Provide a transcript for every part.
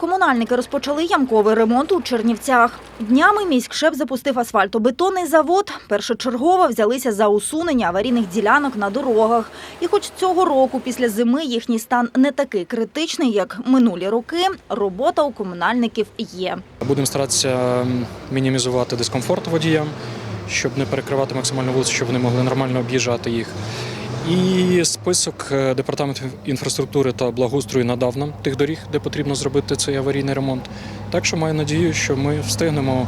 Комунальники розпочали ямковий ремонт у Чернівцях. Днями міськшеп запустив асфальтобетонний завод. Першочергово взялися за усунення аварійних ділянок на дорогах. І хоч цього року після зими їхній стан не такий критичний, як минулі роки, робота у комунальників є. Будемо старатися мінімізувати дискомфорт водіям, щоб не перекривати максимально вулицю, щоб вони могли нормально об'їжджати їх. І список е, департаменту інфраструктури та благоустрою надав нам тих доріг, де потрібно зробити цей аварійний ремонт. Так що маю надію, що ми встигнемо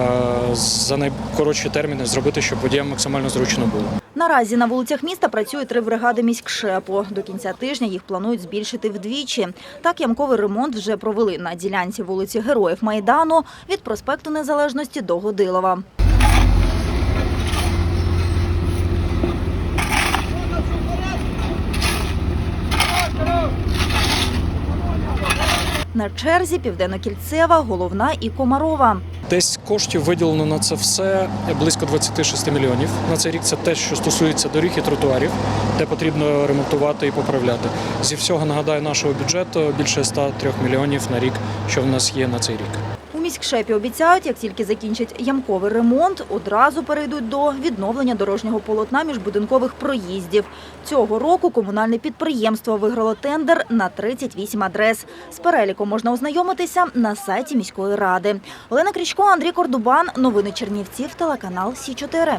е, за найкоротші терміни зробити, щоб водіям максимально зручно було. Наразі на вулицях міста працюють три бригади міськшепу. До кінця тижня їх планують збільшити вдвічі. Так ямковий ремонт вже провели на ділянці вулиці Героїв Майдану від проспекту Незалежності до Годилова. На черзі Південно-Кільцева, Головна і Комарова. Десь коштів виділено на це все близько 26 мільйонів. На цей рік це те, що стосується доріг і тротуарів, де потрібно ремонтувати і поправляти. Зі всього нагадаю нашого бюджету більше 103 мільйонів на рік, що в нас є на цей рік. Міськшепі обіцяють, як тільки закінчать ямковий ремонт, одразу перейдуть до відновлення дорожнього полотна міжбудинкових проїздів. Цього року комунальне підприємство виграло тендер на 38 адрес. З переліком можна ознайомитися на сайті міської ради. Олена Крічко, Андрій Кордубан. Новини Чернівців, телеканал Сі 4